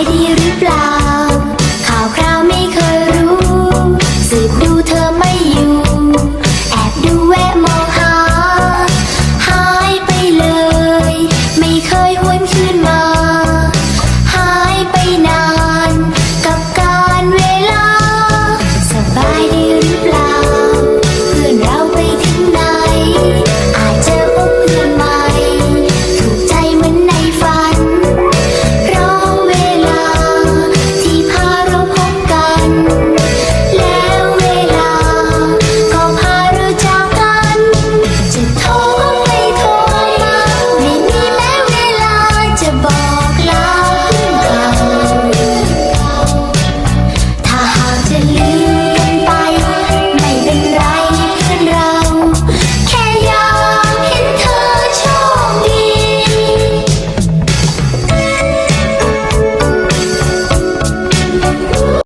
ายดีหรือเปล่า ข่าวคราวไม่เคยรู้ สืบดูเธอไม่อยู่ แอบดูแวะมอง